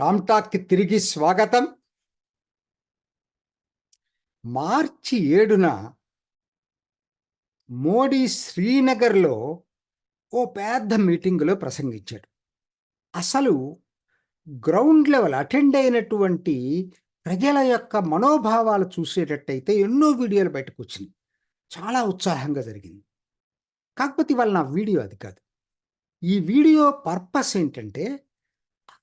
రామ్టాక్కి తిరిగి స్వాగతం. మార్చి ఏడున మోడీ శ్రీనగర్లో ఓ పెద్ద మీటింగులో ప్రసంగించాడు. అసలు గ్రౌండ్ లెవెల్ అటెండ్ అయినటువంటి ప్రజల యొక్క మనోభావాలు చూసేటట్టయితే ఎన్నో వీడియోలు బయటకు వచ్చినాయి చాలా ఉత్సాహంగా జరిగింది. కాకపోతే ఇవాళ నా వీడియో అది కాదు. ఈ వీడియో పర్పస్ ఏంటంటే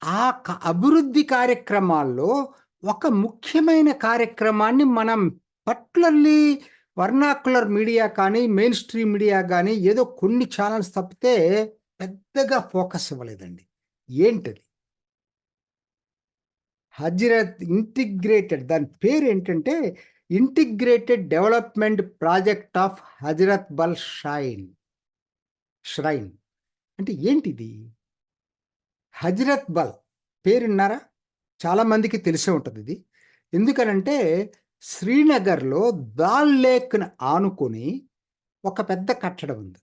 ఆ క- అభివృద్ధి కార్యక్రమాల్లో ఒక ముఖ్యమైన కార్యక్రమాన్ని మనం పర్టికులర్లీ వర్నాకులర్ మీడియా కానీ మెయిన్ స్ట్రీమ్ మీడియా కానీ ఏదో కొన్ని ఛానల్స్ తప్పితే పెద్దగా ఫోకస్ ఇవ్వలేదండి. ఏంటది? హజరత్ ఇంటిగ్రేటెడ్ దాని పేరు ఏంటంటే integrated development project of Hazratbal shine shrine. అంటే ఏంటిది? హజరత్ బల్ పేరున్నారా? చాలామందికి తెలిసే ఉంటుంది ఇది. ఎందుకనంటే శ్రీనగర్లో దాల్ లేక్ను ఆనుకొని ఒక పెద్ద కట్టడం ఉంది.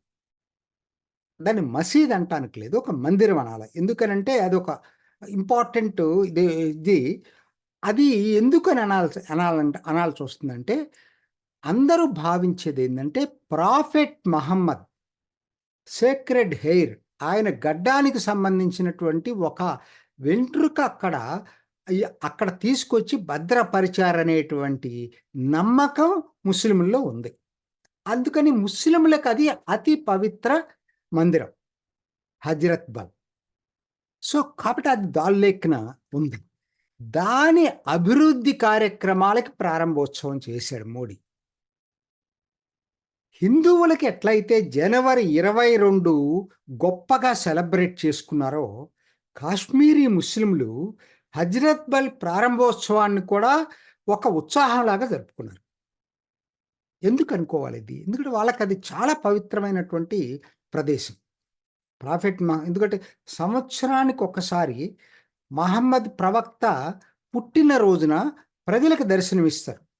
దాన్ని మసీద్ అంటానికి లేదు ఒక మందిరం అనాలి. ఎందుకనంటే అది ఒక ఇంపార్టెంట్ ఇది ఇది. అది ఎందుకని అనాల్సి అనాలంటే అనాల్సి వస్తుందంటే అందరూ భావించేది ఏంటంటే ప్రాఫెట్ మహమ్మద్ సేక్రెడ్ హెయిర్ ఆయన గడ్డానికి సంబంధించినటువంటి ఒక వెంట్రుక అక్కడ అక్కడ తీసుకొచ్చి భద్రపరిచారనేటువంటి నమ్మకం ముస్లింల్లో ఉంది. అందుకని ముస్లింలకు అది అతి పవిత్ర మందిరం హజరత్ బల్. సో కాబట్టి అది దాల్లేఖన ఉంది. దాని అభివృద్ధి కార్యక్రమాలకి ప్రారంభోత్సవం చేశాడు మోడీ. హిందువులకి ఎట్లయితే జనవరి ఇరవై రెండు గొప్పగా సెలబ్రేట్ చేసుకున్నారో కాశ్మీరీ ముస్లింలు హజ్రత్ బల్ ప్రారంభోత్సవాన్ని కూడా ఒక ఉత్సాహంలాగా జరుపుకున్నారు. ఎందుకు అనుకోవాలి ఇది? ఎందుకంటే వాళ్ళకి అది చాలా పవిత్రమైనటువంటి ప్రదేశం. ప్రాఫిట్ మా ఎందుకంటే సంవత్సరానికి ఒకసారి మహమ్మద్ ప్రవక్త పుట్టిన రోజున ప్రజలకు దర్శనమిస్తారు.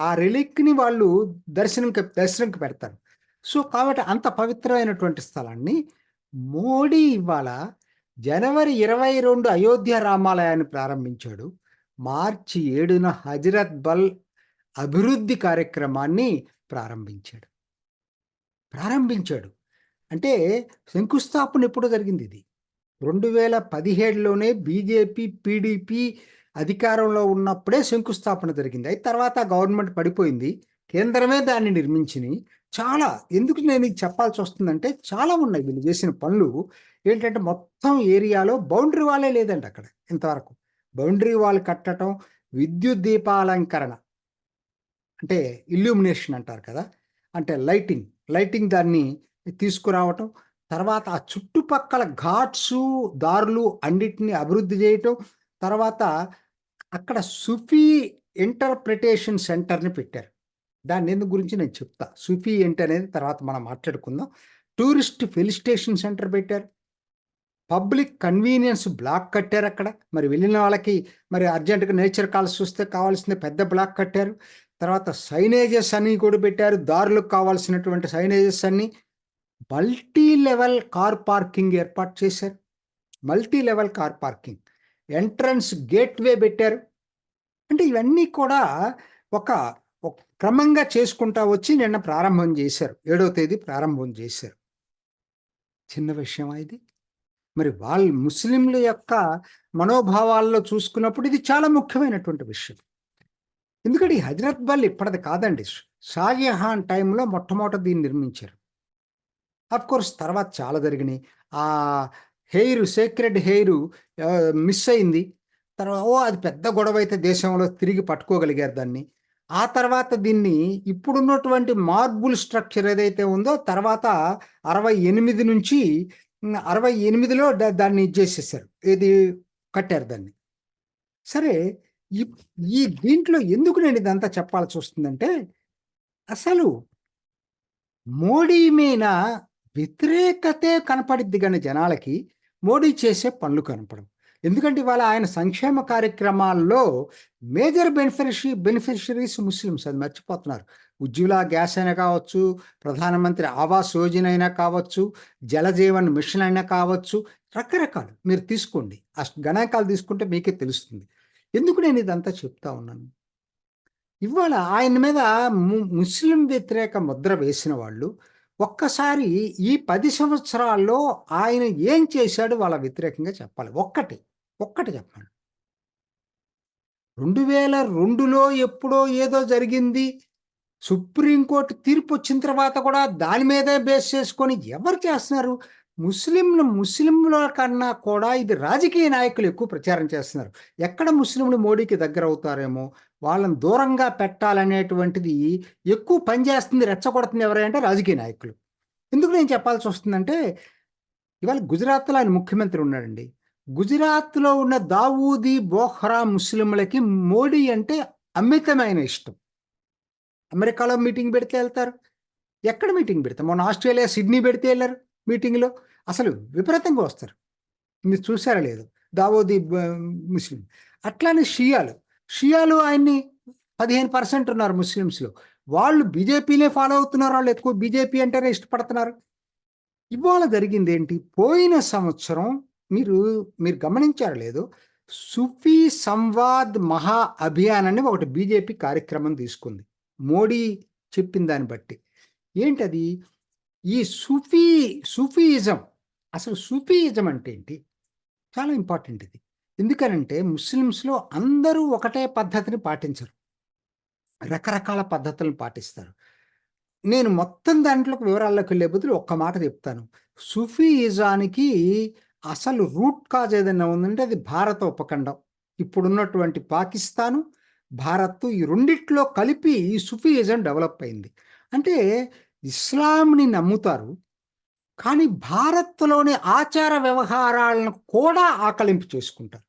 ఆ రిలిక్ని వాళ్ళు దర్శనంకి దర్శనంకి పెడతారు. సో కాబట్టి అంత పవిత్రమైనటువంటి స్థలాన్ని మోడీ ఇవాళ జనవరి ఇరవై రెండు అయోధ్య రామాలయాన్ని ప్రారంభించాడు. మార్చి ఏడున హజరత్ బల్ అభివృద్ధి కార్యక్రమాన్ని ప్రారంభించాడు. ప్రారంభించాడు. అంటే శంకుస్థాపన ఎప్పుడు జరిగింది ఇది? రెండు వేల పదిహేడులోనే బీజేపీ పీడీపీ అధికారంలో ఉన్నప్పుడే శంకుస్థాపన జరిగింది. అయితే తర్వాత గవర్నమెంట్ పడిపోయింది. కేంద్రమే దాన్ని నిర్మించింది. చాలా ఎందుకు నేను చెప్పాల్సి వస్తుందంటే చాలా ఉన్నాయి వీళ్ళు చేసిన పనులు. ఏంటంటే మొత్తం ఏరియాలో బౌండరీ వాలే లేదండి అక్కడ ఇంతవరకు. బౌండరీ వాల్ కట్టడం విద్యుత్ దీపాలంకరణ అంటే ఇల్యూమినేషన్ అంటారు కదా. అంటే లైటింగ్ లైటింగ్ దాన్ని తీసుకురావటం. తర్వాత ఆ చుట్టుపక్కల ఘాట్స్ దారులు అన్నిటిని అభివృద్ధి చేయటం. తర్వాత అక్కడ సుఫీ ఇంటర్ప్రిటేషన్ సెంటర్ని పెట్టారు. దాని ఎందుకు గురించి నేను చెప్తా. సుఫీ ఏంటి అనేది తర్వాత మనం మాట్లాడుకుందాం. టూరిస్ట్ ఫెలిస్టేషన్ సెంటర్ పెట్టారు. పబ్లిక్ కన్వీనియన్స్ బ్లాక్ కట్టారు అక్కడ. మరి వెళ్ళిన వాళ్ళకి మరి అర్జెంటుగా నేచర్ కాల్స్ చూస్తే కావాల్సింది పెద్ద బ్లాక్ కట్టారు. తర్వాత సైనేజెస్ అన్ని కూడా పెట్టారు. దారులకు కావాల్సినటువంటి సైనేజెస్ అన్ని మల్టీ లెవెల్ కార్ పార్కింగ్ ఏర్పాటు చేశారు. Multi level car parking. Entrance gateway పెట్టారు. అంటే ఇవన్నీ కూడా ఒక క్రమంగా చేసుకుంటా వచ్చి నిన్న ప్రారంభం చేశారు. ఏడవ తేదీ ప్రారంభం చేశారు. చిన్న విషయమా ఇది? మరి వాళ్ళ ముస్లింల యొక్క మనోభావాల్లో చూసుకున్నప్పుడు ఇది చాలా ముఖ్యమైనటువంటి విషయం. ఎందుకంటే ఈ హజరత్ బల్ ఇప్పటిది కాదండి. షాజహాన్ టైంలో మొట్టమొదట దీన్ని నిర్మించారు. అఫ్కోర్స్ తర్వాత చాలా జరిగినాయి. ఆ హెయిర్ సేక్రెడ్ హెయిర్ మిస్ అయింది. తర్వాత ఓ అది పెద్ద గొడవ అయితే దేశంలో తిరిగి పట్టుకోగలిగారు దాన్ని. ఆ తర్వాత దీన్ని ఇప్పుడున్నటువంటి మార్బుల్ స్ట్రక్చర్ ఏదైతే ఉందో తర్వాత అరవై ఎనిమిది నుంచి అరవై ఎనిమిదిలో దాన్ని ఇచ్చేసేసారు ఇది కట్టారు దాన్ని. సరే ఈ దీంట్లో ఎందుకు నేను ఇదంతా చెప్పాల్సి వస్తుందంటే అసలు మోడీ మీద వ్యతిరేకతే కనపడిద్ది కానీ జనాలకి మోడీ చేసే పనులు కనపడవు. ఎందుకంటే ఇవాళ ఆయన సంక్షేమ కార్యక్రమాల్లో మేజర్ బెనిఫిషరీ బెనిఫిషరీస్ ముస్లిమ్స్ అది మర్చిపోతున్నారు. ఉజ్వల గ్యాస్ అయినా కావచ్చు ప్రధానమంత్రి ఆవాస్ యోజన అయినా కావచ్చు జలజీవన్ మిషన్ అయినా కావచ్చు రకరకాలు. మీరు తీసుకోండి. ఆ గణాంకాలు తీసుకుంటే మీకే తెలుస్తుంది. ఎందుకు నేను ఇదంతా చెప్తా ఉన్నాను? ఇవాళ ఆయన మీద ము- ముస్లిం వ్యతిరేక ముద్ర వేసిన వాళ్ళు ఒక్కసారి ఈ పది సంవత్సరాల్లో ఆయన ఏం చేశాడు వాళ్ళ వ్యతిరేకంగా చెప్పాలి. ఒక్కటి ఒక్కటి చెప్పండి. రెండు వేల రెండులో ఎప్పుడో ఏదో జరిగింది. సుప్రీంకోర్టు తీర్పు వచ్చిన తర్వాత కూడా దాని మీదే బేస్ చేసుకొని ఎవరు చేస్తున్నారు? ముస్లింలు ముస్లింల కన్నా కూడా ఇది రాజకీయ నాయకులు ఎక్కువ ప్రచారం చేస్తున్నారు. ఎక్కడ ముస్లింలు మోడీకి దగ్గర అవుతారేమో వాళ్ళని దూరంగా పెట్టాలనేటువంటిది ఎక్కువ పనిచేస్తుంది రెచ్చగొడుతుంది ఎవరంటే రాజకీయ నాయకులు. ఎందుకు నేను చెప్పాల్సి వస్తుందంటే ఇవాళ గుజరాత్లో ఆయన ముఖ్యమంత్రి ఉన్నాడండి. గుజరాత్లో ఉన్న దావూదీ బోహ్రా ముస్లింలకి మోడీ అంటే అమితమైన ఇష్టం. అమెరికాలో మీటింగ్ పెడితే వెళ్తారు. ఎక్కడ మీటింగ్ పెడతారు? మొన్న ఆస్ట్రేలియా సిడ్నీ పెడితే వెళ్ళారు. మీటింగ్లో అసలు విపరీతంగా వస్తారు. మీరు చూసారా లేదు. దావోది ముస్లిం. అట్లానే షియాలు. షియాలు ఆయన్ని పదిహేను పర్సెంట్ ఉన్నారు ముస్లిమ్స్లో. వాళ్ళు బీజేపీనే ఫాలో అవుతున్నారు వాళ్ళు ఎక్కువ బీజేపీ అంటేనే ఇష్టపడుతున్నారు. ఇవాళ జరిగింది ఏంటి పోయిన సంవత్సరం మీరు మీరు గమనించారు లేదు సుఫీ సంవాద్ మహా అభియాన్ అని ఒకటి బీజేపీ కార్యక్రమం తీసుకుంది. మోడీ చెప్పిన దాన్ని బట్టి. ఏంటది? ఈ సూఫీ సూఫీయిజం అసలు సూఫీయిజం అంటే ఏంటి? చాలా ఇంపార్టెంట్ ఇది. ఎందుకనంటే ముస్లిమ్స్లో అందరూ ఒకటే పద్ధతిని పాటించరు. రకరకాల పద్ధతులను పాటిస్తారు. నేను మొత్తం దాంట్లోకి వివరాల్లోకి వెళ్ళే బదులు ఒక్క మాట చెప్తాను. సూఫీయిజానికి అసలు రూట్ కాజ్ ఏదైనా ఉందంటే అది భారత ఉపఖండం. ఇప్పుడున్నటువంటి పాకిస్తాను భారత్ ఈ రెండిట్లో కలిపి ఈ సుఫీయిజం డెవలప్ అయింది. అంటే ఇస్లాంని నమ్ముతారు కానీ భారత్లోని ఆచార వ్యవహారాలను కూడా ఆకలింపు చేసుకుంటారు.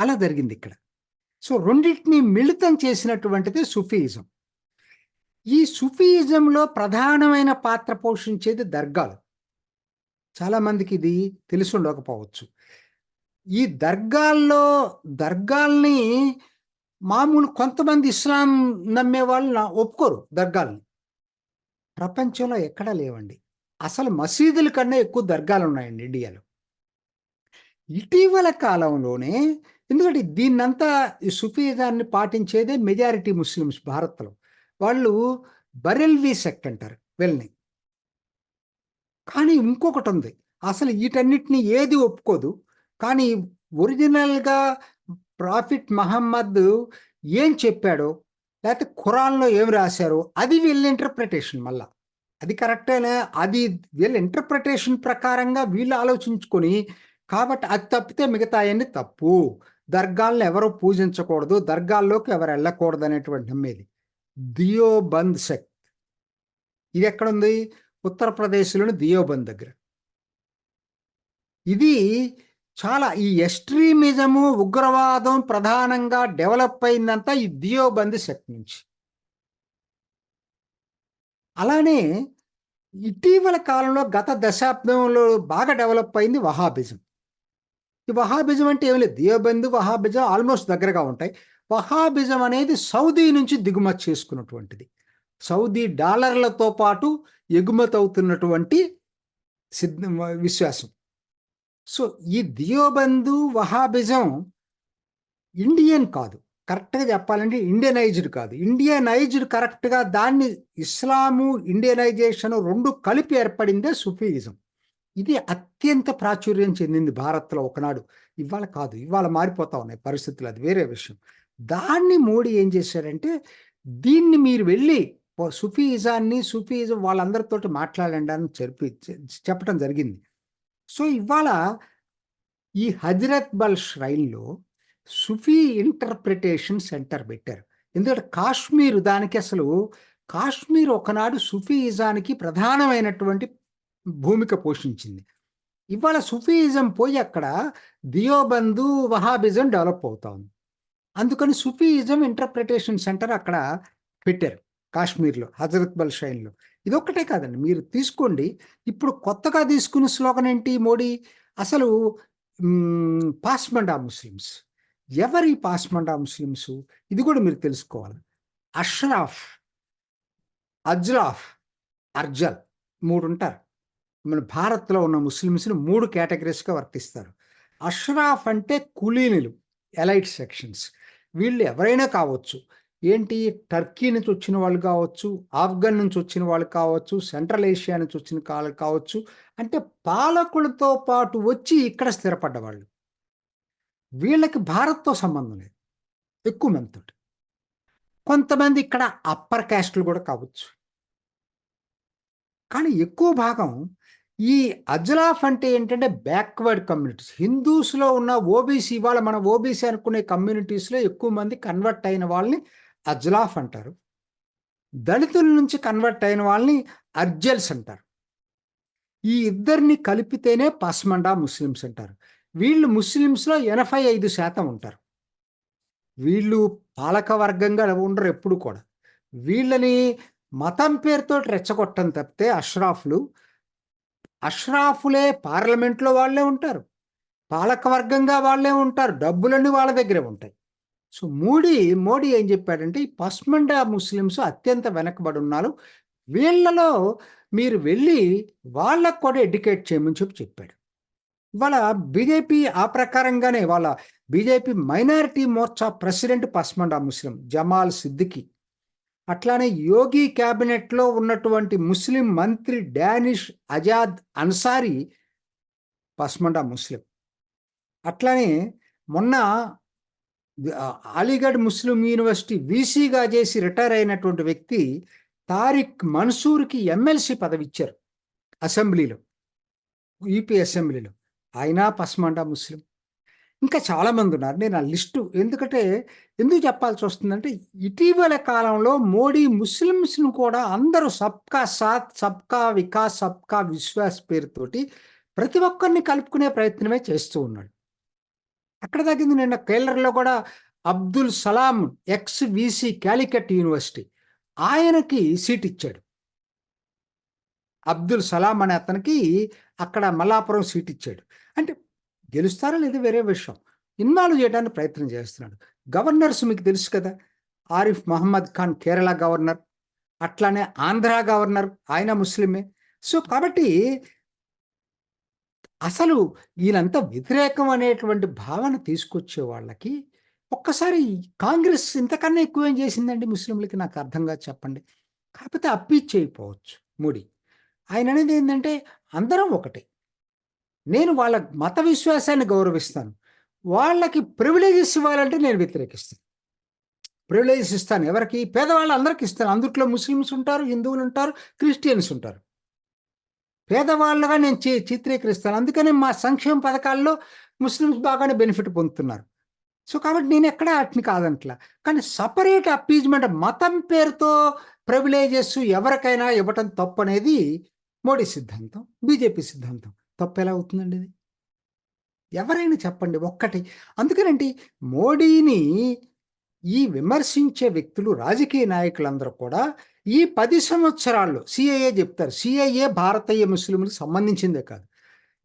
అలా జరిగింది ఇక్కడ. సో రెండింటిని మిళితం చేసినటువంటిది సుఫీయిజం. ఈ సుఫీయిజంలో ప్రధానమైన పాత్ర పోషించేది దర్గాలు. చాలామందికి ఇది తెలిసి ఉండకపోవచ్చు ఈ దర్గాల్లో దర్గాల్ని మామూలు కొంతమంది ఇస్లాం నమ్మే వాళ్ళు ఒప్పుకోరు దర్గాల్ని. ప్రపంచంలో ఎక్కడా లేవండి. అసలు మసీదుల కన్నా ఎక్కువ దర్గాలు ఉన్నాయండి ఇండియాలో. ఇటీవల కాలంలోనే ఎందుకంటే దీన్నంతా ఈ సుఫీజాన్ని పాటించేదే మెజారిటీ ముస్లిమ్స్ భారత్లో. వాళ్ళు బరెల్వీ సెక్ట్ అంటారు వెళ్ళని. కానీ ఇంకొకటి ఉంది అసలు వీటన్నిటిని ఏది ఒప్పుకోదు కానీ ఒరిజినల్గా ప్రాఫిట్ మహమ్మద్ ఏం చెప్పాడో లేకపోతే ఖురాన్లో ఏం రాశారు? అది వీళ్ళ ఇంటర్ప్రిటేషన్ మళ్ళా. అది కరెక్టేనా అది వీళ్ళ ఇంటర్ప్రిటేషన్ ప్రకారంగా వీళ్ళు ఆలోచించుకొని కాబట్టి అది తప్పితే మిగతా అన్ని తప్పు. దర్గాలను ఎవరు పూజించకూడదు దర్గాల్లోకి ఎవరు వెళ్ళకూడదు అనేటువంటి నమ్మేది దియోబంద్ శక్తి ఇది ఎక్కడుంది? ఉత్తరప్రదేశ్లోని దియోబంద్ దగ్గర. ఇది చాలా ఈ ఎస్ట్రీమిజము ఉగ్రవాదం ప్రధానంగా డెవలప్ అయిందంతా ఈ దియోబంద్ శక్తి నుంచి. అలానే ఇటీవల కాలంలో గత దశాబ్దంలో బాగా డెవలప్ అయింది వహాబిజం. ఈ వహాబిజం అంటే ఏమి లేదు. దియోబంద్ వహాబిజం ఆల్మోస్ట్ దగ్గరగా ఉంటాయి. వహాబిజం అనేది సౌదీ నుంచి దిగుమతి చేసుకున్నటువంటిది. సౌదీ డాలర్లతో పాటు ఎగుమతి అవుతున్నటువంటి సిద్ధ విశ్వాసం. సో ఈ దియోబంధు వహాబిజం ఇండియన్ కాదు. కరెక్ట్గా చెప్పాలంటే ఇండియనైజ్డ్ కాదు. ఇండియనైజ్డ్ కరెక్ట్గా దాన్ని ఇస్లాము ఇండియనైజేషన్ రెండు కలిపి ఏర్పడిందే సుఫీయిజం. ఇది అత్యంత ప్రాచుర్యం చెందింది భారత్లో ఒకనాడు. ఇవాళ కాదు. ఇవాళ మారిపోతా ఉన్నాయి పరిస్థితులు. అది వేరే విషయం. దాన్ని మోడీ ఏం చేశారంటే దీన్ని మీరు వెళ్ళి సుఫీజాన్ని సుఫీజం వాళ్ళందరితోటి మాట్లాడండి అని చెప్పి చెప్పడం జరిగింది. సో ఇవాళ ఈ హజరత్ బల్ ష్రైన్లో సుఫీ ఇంటర్ప్రిటేషన్ సెంటర్ పెట్టారు. ఎందుకంటే కాశ్మీర్ దానికి అసలు కాశ్మీర్ ఒకనాడు సుఫీయిజానికి ప్రధానమైనటువంటి భూమిక పోషించింది. ఇవాళ సుఫీయిజం పోయి అక్కడ దియోబంధు వహాబిజం డెవలప్ అవుతా ఉంది. అందుకని సుఫీయిజం ఇంటర్ప్రిటేషన్ సెంటర్ అక్కడ పెట్టారు. కాశ్మీర్లో హజరత్ బల్ షైన్లో. ఇది కాదండి మీరు తీసుకోండి. ఇప్పుడు కొత్తగా తీసుకున్న స్లోగన్ ఏంటి మోడీ? అసలు పాస్మండా ముస్లిమ్స్. ఎవరి పాస్మండా ముస్లిమ్స్? ఇది కూడా మీరు తెలుసుకోవాలి. అష్రాఫ్ అజ్రాఫ్ అర్జల్ మూడు ఉంటారు మన భారత్లో ఉన్న ముస్లిమ్స్ని మూడు కేటగిరీస్గా వర్తిస్తారు. అష్రాఫ్ అంటే కులీనులు ఎలైట్ సెక్షన్స్. వీళ్ళు ఎవరైనా కావచ్చు. ఏంటి? టర్కీ నుంచి వచ్చిన వాళ్ళు కావచ్చు ఆఫ్ఘన్ నుంచి వచ్చిన వాళ్ళు కావచ్చు సెంట్రల్ ఏషియా నుంచి వచ్చిన వాళ్ళు కావచ్చు అంటే పాలకులతో పాటు వచ్చి ఇక్కడ స్థిరపడ్డవాళ్ళు. వీళ్ళకి భారత్తో సంబంధం లేదు. ఎక్కువ మందితోటి. కొంతమంది ఇక్కడ అప్పర్ క్యాస్ట్లు కూడా కావచ్చు. కానీ ఎక్కువ భాగం ఈ అజ్లాఫ్ అంటే ఏంటంటే బ్యాక్వర్డ్ కమ్యూనిటీస్ హిందూస్లో ఉన్న ఓబీసీ ఇవాళ మన ఓబీసీ అనుకునే కమ్యూనిటీస్లో ఎక్కువ మంది కన్వర్ట్ అయిన వాళ్ళని అజ్లాఫ్ అంటారు. దళితుల నుంచి కన్వర్ట్ అయిన వాళ్ళని అర్జల్స్ అంటారు. ఈ ఇద్దరిని కలిపితేనే పస్మండా ముస్లిమ్స్ అంటారు. వీళ్ళు ముస్లిమ్స్లో ఎనభై ఐదు శాతం ఉంటారు. వీళ్ళు పాలక వర్గంగా ఉండరు ఎప్పుడు కూడా. వీళ్ళని మతం పేరుతో రెచ్చగొట్టం తప్పితే అష్రాఫ్లు అష్రాఫులే పార్లమెంట్లో వాళ్ళే ఉంటారు. పాలక వర్గంగా వాళ్ళే ఉంటారు. డబ్బులన్నీ వాళ్ళ దగ్గరే ఉంటాయి. సో మోడీ మోడీ ఏం చెప్పాడంటే ఈ పస్మండా ముస్లిమ్స్ అత్యంత వెనకబడి ఉన్నారు వీళ్ళలో మీరు వెళ్ళి వాళ్ళకు కూడా ఎడ్యుకేట్ చేయమని చెప్పి చెప్పాడు. వాళ్ళ బీజేపీ ఆ ప్రకారంగానే వాళ్ళ BJP minority Morcha president Pasmanda Muslim Jamal Siddiqui. అట్లానే యోగి క్యాబినెట్లో ఉన్నటువంటి ముస్లిం మంత్రి డానిష్ అజాద్ అన్సారీ పస్మండా ముస్లిం. అట్లానే మొన్న అలీగఢ్ ముస్లిం యూనివర్సిటీ వీసీగా చేసి రిటైర్ అయినటువంటి వ్యక్తి తారిక్ మన్సూర్కి ఎమ్మెల్సీ పదవి ఇచ్చారు అసెంబ్లీలో యూపీ అసెంబ్లీలో. ఆయన పస్మండా ముస్లిం. ఇంకా చాలామంది ఉన్నారు. నేను ఆ లిస్టు ఎందుకంటే ఎందుకు చెప్పాల్సి వస్తుందంటే ఇటీవల కాలంలో మోడీ ముస్లిమ్స్ను కూడా అందరూ సబ్కా సాత్ సబ్కా వికాస్ సబ్కా విశ్వాస్ పేరుతోటి ప్రతి ఒక్కరిని కలుపుకునే ప్రయత్నమే చేస్తూ ఉన్నాడు. అక్కడ తగ్గింది నిన్న కేలర్లో కూడా Abdul Salam ex VC Calicut university ఆయనకి సీట్ ఇచ్చాడు. అబ్దుల్ సలాం అనే అతనికి అక్కడ మల్లాపురం సీట్ ఇచ్చాడు. అంటే గెలుస్తారా లేదా వేరే విషయం. ఇన్వాల్వ్ చేయడానికి ప్రయత్నం చేస్తున్నాడు. గవర్నర్స్ మీకు తెలుసు కదా ఆరిఫ్ మహమ్మద్ ఖాన్ కేరళ గవర్నర్ అట్లానే ఆంధ్ర గవర్నర్ ఆయన ముస్లిమే. సో కాబట్టి అసలు వీళ్ళంతా వ్యతిరేకం అనేటువంటి భావన తీసుకొచ్చే వాళ్ళకి ఒక్కసారి కాంగ్రెస్ ఇంతకన్నా ఎక్కువ ఏం చేసిందండి ముస్లింలకి? నాకు అర్థంగా చెప్పండి. కాకపోతే అప్పీచ్ చేయకపోవచ్చు మోడీ. ఆయన అనేది ఏంటంటే అందరం ఒకటే. నేను వాళ్ళ మత విశ్వాసాన్ని గౌరవిస్తాను. వాళ్ళకి ప్రివిలేజెస్ ఇవ్వాలంటే నేను వ్యతిరేకిస్తాను. ప్రివిలేజెస్ ఇస్తాను. ఎవరికి? పేదవాళ్ళు అందరికి ఇస్తాను. అందుట్లో ముస్లిమ్స్ ఉంటారు హిందువులు ఉంటారు క్రిస్టియన్స్ ఉంటారు. పేదవాళ్ళుగా నేను చే చిత్రీకరిస్తాను. అందుకని మా సంక్షేమ పథకాల్లో ముస్లిమ్స్ బాగానే బెనిఫిట్ పొందుతున్నారు. సో కాబట్టి నేను ఎక్కడ వాటిని కాదంట్లా. కానీ సపరేట్ అప్పీజ్మెంట్ మతం పేరుతో ప్రివిలేజెస్ ఎవరికైనా ఇవ్వటం తప్పు అనేది మోడీ సిద్ధాంతం బీజేపీ సిద్ధాంతం. తప్పు ఎలా అవుతుందండి ఇది? ఎవరైనా చెప్పండి ఒక్కటి. అందుకనండి మోడీని ఈ విమర్శించే వ్యక్తులు రాజకీయ నాయకులందరూ కూడా ఈ పది సంవత్సరాల్లో సిఐఏ చెప్తారు. సిఐఏ భారతీయ ముస్లింలకు సంబంధించిందే కాదు.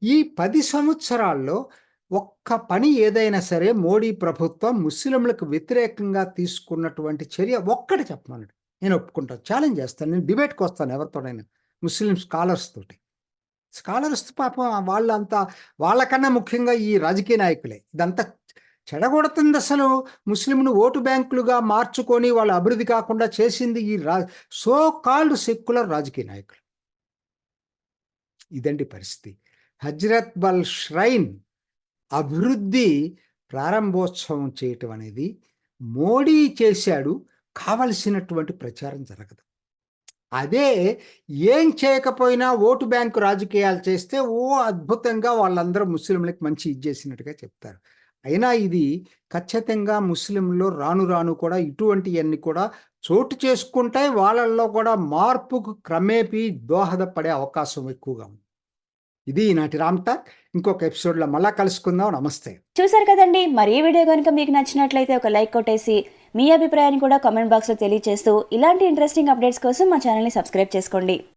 ఈ పది సంవత్సరాల్లో ఒక్క పని ఏదైనా సరే మోడీ ప్రభుత్వం ముస్లింలకు వ్యతిరేకంగా తీసుకున్నటువంటి చర్య ఒక్కటి చెప్పమన్నాడు. నేను ఒప్పుకుంటాను ఛాలెంజ్ చేస్తాను నేను డిబేట్కి వస్తాను ఎవరితోనైనా ముస్లిం స్కాలర్స్ తోటి. స్కాలర్స్ పాపం వాళ్ళంతా వాళ్ళకన్నా ముఖ్యంగా ఈ రాజకీయ నాయకులే. ఇదంతా చెడగొడుతుంది అసలు. ముస్లింను ఓటు బ్యాంకులుగా మార్చుకొని వాళ్ళ అభివృద్ధి కాకుండా చేసింది ఈ రా సో కాల్డ్ సెక్యులర్ రాజకీయ నాయకులు. ఇదండి పరిస్థితి. హజ్రత్ బల్ ష్రైన్ అభివృద్ధి ప్రారంభోత్సవం చేయటం అనేది మోడీ చేశాడు. కావలసినటువంటి ప్రచారం జరగదు. అదే ఏం చేయకపోయినా ఓటు బ్యాంకు రాజకీయాలు చేస్తే ఓ అద్భుతంగా వాళ్ళందరూ ముస్లింలకు మంచి ఇచ్చేసినట్టుగా చెప్తారు. అయినా ఇది ఖచ్చితంగా ముస్లింలో రాను రాను కూడా ఇటువంటివన్నీ కూడా చోటు చేసుకుంటే వాళ్ళల్లో కూడా మార్పుకు క్రమేపీ దోహదపడే అవకాశం ఎక్కువగా ఉంది. ఇది ఈనాటి రామ్ టాక్. ఇంకొక ఎపిసోడ్లో మళ్ళా కలుసుకుందాం. నమస్తే. చూసారు కదండి. మరి ఈ వీడియో కనుక మీకు నచ్చినట్లయితే ఒక లైక్ కొట్టేసి మీ అభిప్రాయాన్ని కూడా కామెంట్ బాక్స్లో తెలియజేస్తూ ఇలాంటి ఇంట్రెస్టింగ్ అప్డేట్స్ కోసం మా ఛానల్ని సబ్స్క్రైబ్ చేసుకోండి.